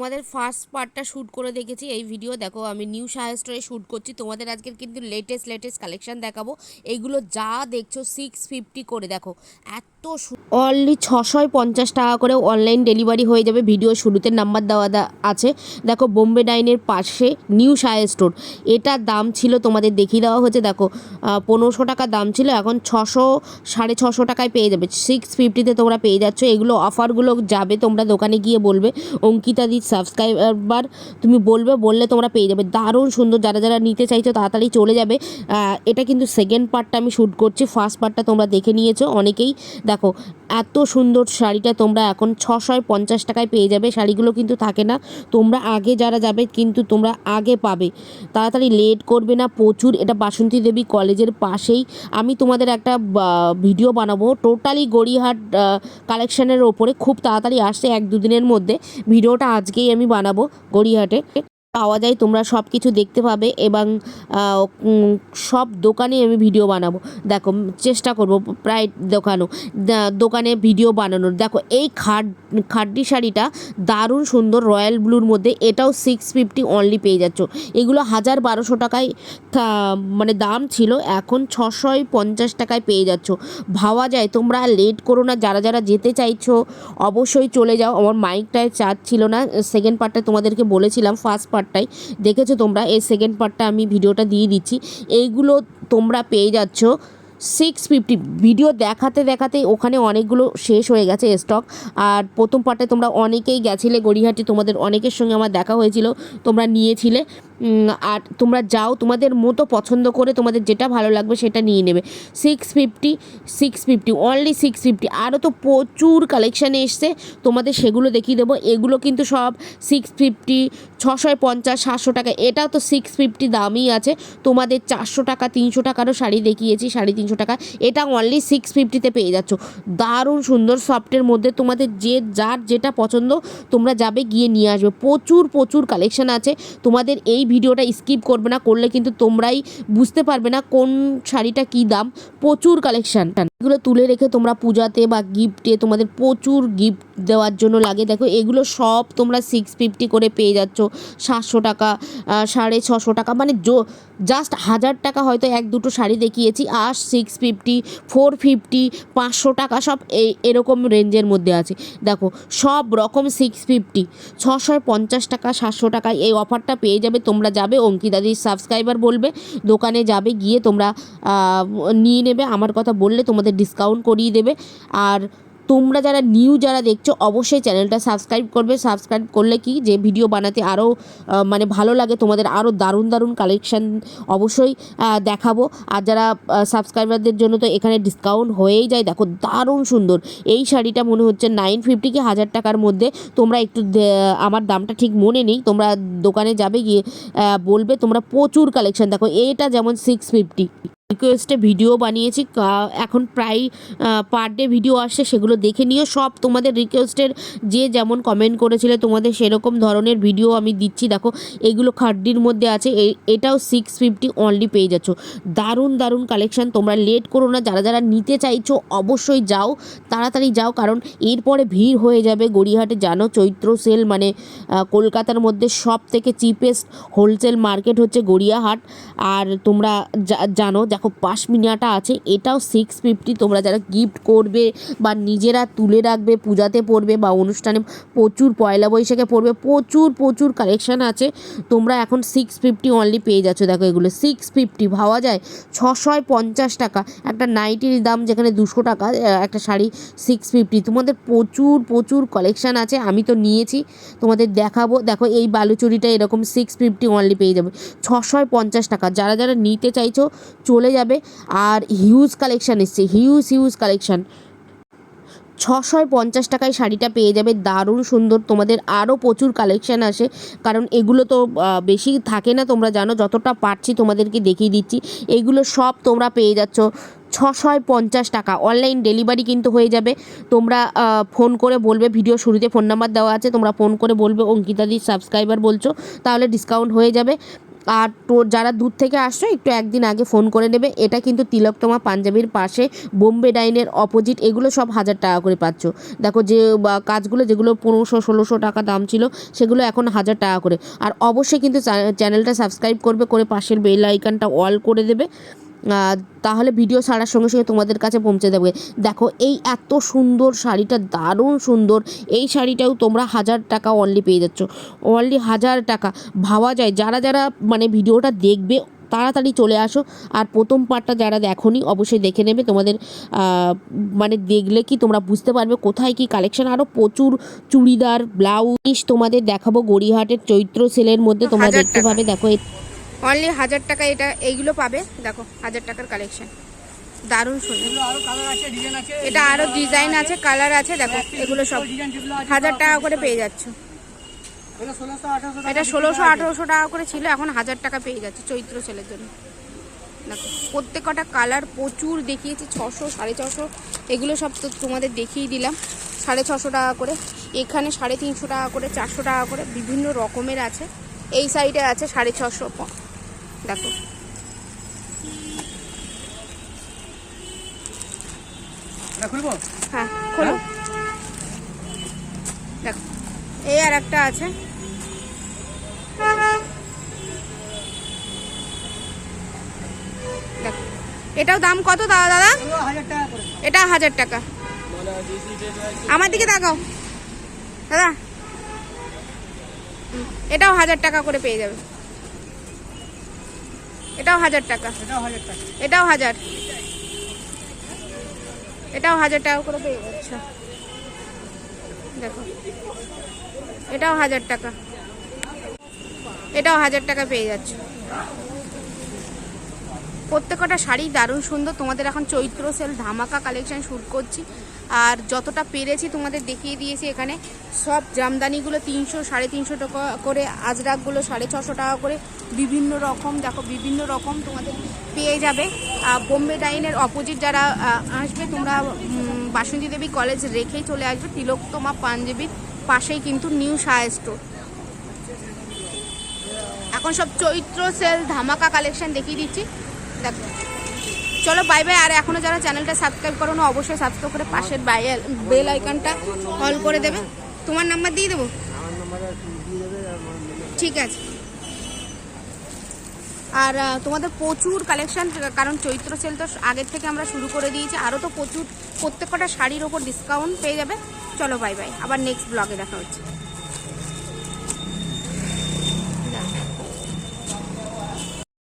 তোমাদের ফার্স্ট পার্টটা শ্যুট করে দেখেছি। এই ভিডিও দেখো, আমি নিউ সাহা স্টোরে শ্যুট করছি। তোমাদের আজকের কিন্তু লেটেস্ট লেটেস্ট কালেকশান দেখাবো। এইগুলো যা দেখছ সিক্স ফিফটি করে দেখো। এত অনলি ছশোয় পঞ্চাশ টাকা করে অনলাইন ডেলিভারি হয়ে যাবে। ভিডিও শুরুতে নাম্বার দেওয়া আছে। দেখো বোম্বে ডাইনের পাশে নিউ সাহা স্টোর এটার দাম ছিল তোমাদের দেখিয়ে দেওয়া হয়েছে। দেখো পনেরোশো টাকা দাম ছিল, এখন ছশো, সাড়ে ছশো টাকায় পেয়ে যাবে। সিক্স ফিফটিতে তোমরা পেয়ে যাচ্ছ। এগুলো অফারগুলো যাবে, তোমরা দোকানে গিয়ে বলবে। অঙ্কিতা দি সাবস্ক্রাইবার তুমি বলবে, বললে তোমরা পেয়ে যাবে। দারুণ সুন্দর, যারা যারা নিতে চাইছো তাড়াতাড়ি চলে যাবে। এটা কিন্তু সেকেন্ড পার্টটা আমি শ্যুট করছি ফার্স্ট পার্টটা তোমরা দেখে নিয়েছো অনেকেই। দেখো, এত সুন্দর শাড়িটা তোমরা এখন ছশোয় পঞ্চাশ টাকায় পেয়ে যাবে, শাড়িগুলো কিন্তু থাকে না। তোমরা আগে যারা যাবে কিন্তু তোমরা আগে পাবে। তাড়াতাড়ি লেট করবে না, প্রচুর, এটা বাসন্তী দেবী কলেজের পাশেই। আমি তোমাদের একটা ভিডিও বানাবো। টোটালি গড়িহাট কালেকশনের ওপরে খুব তাড়াতাড়ি আসছে এক দুদিনের মধ্যে। ভিডিওটা আজকেই আমি বানাবো গড়িয়াহাটে। পাওয়া যায়, তোমরা সব কিছু দেখতে পাবে এবং সব দোকানে আমি ভিডিও বানাবো। দেখো, চেষ্টা করব প্রায় দোকানও। দোকানে ভিডিও বানানোর। দেখো, এই খাট খাড্ডি শাড়িটা দারুণ সুন্দর রয়্যাল ব্লুর মধ্যে। এটাও সিক্স ফিফটি অনলি পেয়ে যাচ্ছ। এগুলো হাজার বারোশো টাকায় মানে দাম ছিল, এখন ছশোয় পঞ্চাশ টাকায় পেয়ে যাচ্ছ। ভাবা যায়, তোমরা লেট করো না। যারা যারা যেতে চাইছো, অবশ্যই চলে যাও। আমার মাইকটায় চার্জ ছিল না। সেকেন্ড পার্টটা তোমাদেরকে বলেছিলাম ফার্স্ট পার্টটাই দেখেছ তোমরা এই সেকেন্ড পার্টটা আমি ভিডিওটা দিয়ে দিচ্ছি। এইগুলো তোমরা পেয়ে যাচ্ছ। সিক্স ফিফটি ভিডিও দেখাতে দেখাতে ওখানে অনেকগুলো শেষ হয়ে গেছে স্টক আর প্রথম পার্টে তোমরা অনেকেই গেছিলে গড়িহাটি তোমাদের অনেকের সঙ্গে আমার দেখা হয়েছিল, তোমরা নিয়েছিলে। আর তোমরা যাও, তোমাদের মতো পছন্দ করে তোমাদের যেটা ভালো লাগবে সেটা নিয়ে নেবে। Six fifty six fifty only six fifty আরও তো প্রচুর কালেকশান এসছে, তোমাদের সেগুলো দেখিয়ে দেবো। এগুলো কিন্তু সব সিক্স ফিফটি ছশো পঞ্চাশ, সাতশো টাকা। এটাও তো সিক্স ফিফটি দামই আছে। তোমাদের চারশো টাকা, তিনশো টাকারও শাড়ি দেখিয়েছি, সাড়ে তিনশো টাকা। এটা অনলি সিক্স ফিফটিতে পেয়ে যাচ্ছ। দারুণ সুন্দর সফটের মধ্যে তোমাদের যে যার যেটা পছন্দ, তোমরা যাবে গিয়ে নিয়ে আসবে। প্রচুর প্রচুর কালেকশান আছে। তোমাদের এই ভিডিওটা স্কিপ করবে না, করলে কিন্তু তোমরাই বুঝতে পারবে না কোন শাড়িটা কী দাম। প্রচুর কালেকশন এগুলো তুলে রেখে তোমরা পূজাতে বা গিফটে তোমাদের প্রচুর গিফট দেওয়ার জন্য লাগে। দেখো, এগুলো সব তোমরা সিক্স ফিফটি করে পেয়ে যাচ্ছ। সাতশো টাকা সাড়ে ছশো টাকা মানে জো জাস্ট হাজার টাকা হয়তো এক দুটো শাড়ি দেখিয়েছি। আর সিক্স ফিফটি ফোর ফিফটি পাঁচশো টাকা সব এই এরকম রেঞ্জের মধ্যে আছে। দেখো, সব রকম সিক্স ফিফটি ছশো পঞ্চাশ টাকা, সাতশো টাকা, এই অফারটা পেয়ে যাবে। তোমরা যাবে অঙ্কিতাদির সাবস্ক্রাইবার বলবে, দোকানে যাবে, গিয়ে তোমরা নিয়ে নেবে। আমার কথা বললে তোমাদের ডিসকাউন্ট করিয়ে দেবে। আর তোমরা যারা নিউ যারা দেখছ, অবশ্যই চ্যানেলটা সাবস্ক্রাইব করবে। সাবস্ক্রাইব করলে কি? যে ভিডিও বানাতে আরও মানে ভালো লাগে, তোমাদের আরও দারুণ দারুণ কালেকশান অবশ্যই দেখাবো। আর যারা সাবস্ক্রাইবারদের জন্য তো এখানে ডিসকাউন্ট হয়েই যায়, দেখো দারুণ সুন্দর। এই শাড়িটা মনে হচ্ছে নাইন ফিফটি কি হাজার টাকার মধ্যে। তোমরা একটু আমার দামটা ঠিক মনে নেই। তোমরা দোকানে যাবে গিয়ে বলবে তোমরা প্রচুর কালেকশান দেখো, এটা যেমন সিক্স ফিফটি রিকোয়েস্টে ভিডিও বানিয়েছি এখন প্রায় পার ডে ভিডিও আসছে, সেগুলো দেখে নিও। সব তোমাদের রিকোয়েস্টের যে যেমন কমেন্ট করেছিলে, তোমাদের সেরকম ধরনের ভিডিও আমি দিচ্ছি। দেখো, এগুলো খাড্ডির মধ্যে আছে এটাও সিক্স ফিফটি অনলি পেয়ে যাচ্ছ। দারুণ দারুণ কালেকশান তোমরা লেট করো না। যারা যারা নিতে চাইছো, অবশ্যই যাও, তাড়াতাড়ি যাও, কারণ এরপরে ভিড় হয়ে যাবে গড়িয়াহাটে। জানো, চৈত্র সেল মানে কলকাতার মধ্যে সব থেকে চিপেস্ট হোলসেল মার্কেট হচ্ছে গড়িয়াহাট। আর তোমরা জানো দেখো পাশমিনিয়াটা আছে, এটাও সিক্স ফিফটি তোমরা যারা গিফট করবে বা নিজেরা তুলে রাখবে, পূজাতে পড়বে বা অনুষ্ঠানে প্রচুর পয়লা বৈশাখে পড়বে, প্রচুর প্রচুর কালেকশান আছে। তোমরা এখন সিক্স ফিফটি অনলি পেয়ে যাচ্ছ। দেখো এগুলো সিক্স ফিফটি ভাবা যায় ছশোয় পঞ্চাশ টাকা। একটা নাইটির দাম যেখানে দুশো টাকা একটা শাড়ি সিক্স ফিফটি তোমাদের প্রচুর প্রচুর কালেকশান আছে, আমি তো নিয়েছি। তোমাদের দেখাবো। দেখো এই বালুচুরিটা এরকম সিক্স ফিফটি অনলি পেয়ে যাবে। ছশোয় পঞ্চাশ টাকা। যারা যারা নিতে চাইছো, চলে যাবে। আর হিউজ কালেকশান এসছে হিউজ হিউজ কালেকশান ছশোয় পঞ্চাশ টাকায় শাড়িটা পেয়ে যাবে, দারুণ সুন্দর। তোমাদের আরও প্রচুর কালেকশান আসে, কারণ এগুলো তো বেশি থাকে না তোমরা জানো, যতটা পারছি তোমাদেরকে দেখিয়ে দিচ্ছি। এগুলো সব তোমরা পেয়ে যাচ্ছ ছশোয় পঞ্চাশ টাকা। অনলাইন ডেলিভারি কিন্তু হয়ে যাবে। তোমরা ফোন করে বলবে ভিডিও শুরুতে ফোন নাম্বার দেওয়া আছে, তোমরা ফোন করে বলবে অঙ্কিতাদির সাবস্ক্রাইবার বলছো, তাহলে ডিসকাউন্ট হয়ে যাবে। আর যারা দূর থেকে আসছো, একটু একদিন আগে ফোন করে নেবে। এটা কিন্তু তিলকতমা পাঞ্জাবির পাশে বোম্বে ডাইনের অপোজিট, এগুলো সব হাজার টাকা করে পাচ্ছ। দেখো যে কাজগুলো যেগুলো পনেরোশো, ষোলোশো টাকা দাম ছিল, সেগুলো এখন হাজার টাকা করে। আর অবশ্যই কিন্তু চ্যা- চ্যানেলটা সাবস্ক্রাইব করবে, করে পাশের বেল আইকানটা অল করে দেবে। তাহলে ভিডিও ছাড়ার সঙ্গে সঙ্গে তোমাদের কাছে পৌঁছে দেবে। দেখো এই এত সুন্দর শাড়িটা দারুণ সুন্দর। এই শাড়িটাও তোমরা হাজার টাকা অনলি পেয়ে যাচ্ছ। অনলি হাজার টাকা। ভাবা যায় যারা যারা মানে ভিডিওটা দেখবে তাড়াতাড়ি চলে আসো। আর প্রথম পার্টটা যারা দেখোনি অবশ্যই দেখে নেবে। তোমাদের মানে দেখলে কি তোমরা বুঝতে পারবে কোথায় কি কালেকশন আরও প্রচুর চুড়িদার ব্লাউজ তোমাদের দেখাবো গড়িহাটের চৈত্র সেলের মধ্যে তোমরা দেখতে। পাবে। দেখো এই অনলি হাজার টাকা এটা এইগুলো পাবে। দেখো হাজার টাকার কালেকশন দারুণ সুন্দর। এটা আরও ডিজাইন আছে কালার আছে দেখো এগুলো সব হাজার টাকা করে পেয়ে যাচ্ছ। এটা ষোলোশো আঠারোশো টাকা করে ছিল এখন হাজার টাকা পেয়ে যাচ্ছে চৈত্র ছেলের জন্য। দেখো প্রত্যেকটা কালার প্রচুর দেখিয়েছি ছশো সাড়ে ছশো এগুলো সব তো তোমাদের দেখিয়ে দিলাম। সাড়ে ছশো টাকা করে এখানে সাড়ে তিনশো টাকা করে চারশো টাকা করে বিভিন্ন রকমের আছে। এই সাইডে আছে সাড়ে ছশো দেখো। হ্যাঁ খোলো। দেখো এই আর একটা আছে। দেখো এটাও দাম কত দাদা? দাদা এটা হাজার টাকা। আমার দিকে তাকাও। দাদা। এটাও হাজার টাকা করে পেয়ে যাবে। এটাও হাজার টাকা। এটাও হাজার টাকা। এটাও হাজার। এটাও হাজার টাকা করে পেয়ে যাচ্ছ। দেখো। এটাও হাজার টাকা। এটাও হাজার টাকা পেয়ে যাচ্ছ। প্রত্যেকটা শাড়ি দারুণ সুন্দর। তোমাদের এখন চৈত্র সেল ধামাকা কালেকশন শ্যুট করছি। আর যতটা পেরেছি তোমাদের দেখিয়ে দিয়েছি এখানে। সব জামদানিগুলো তিনশো, সাড়ে তিনশো টাকা করে, আজরাকগুলো সাড়ে ছশো টাকা করে। বিভিন্ন রকম, দেখো বিভিন্ন রকম তোমাদের পেয়ে যাবে। বোম্বে ডাইনের অপোজিট যারা আসবে, তোমরা বাসন্তী দেবী কলেজ রেখেই চলে আসবে। তিলোত্তমা পাঞ্জাবির পাশেই কিন্তু নিউ সায়া স্টোর এখন সব চৈত্র সেল ধামাকা কালেকশন দেখিয়ে দিচ্ছি। দেখো। চলো বাই বাই আর এখনও যারা চ্যানেলটা সাবস্ক্রাইব করো না অবশ্যই সাবস্ক্রাইব করে পাশের বেল আইকনটা অল করে দেবে। তোমার নাম্বার দিয়ে দেবো? ঠিক আছে। আর তোমাদের প্রচুর কালেকশন কারণ চৈত্র সেল তো আগের থেকে আমরা শুরু করে দিয়েছি। আরও তো প্রচুর প্রত্যেকটা শাড়ির ওপর ডিসকাউন্ট পেয়ে যাবে। চলো বাই বাই আবার নেক্সট ব্লগে দেখা হচ্ছে।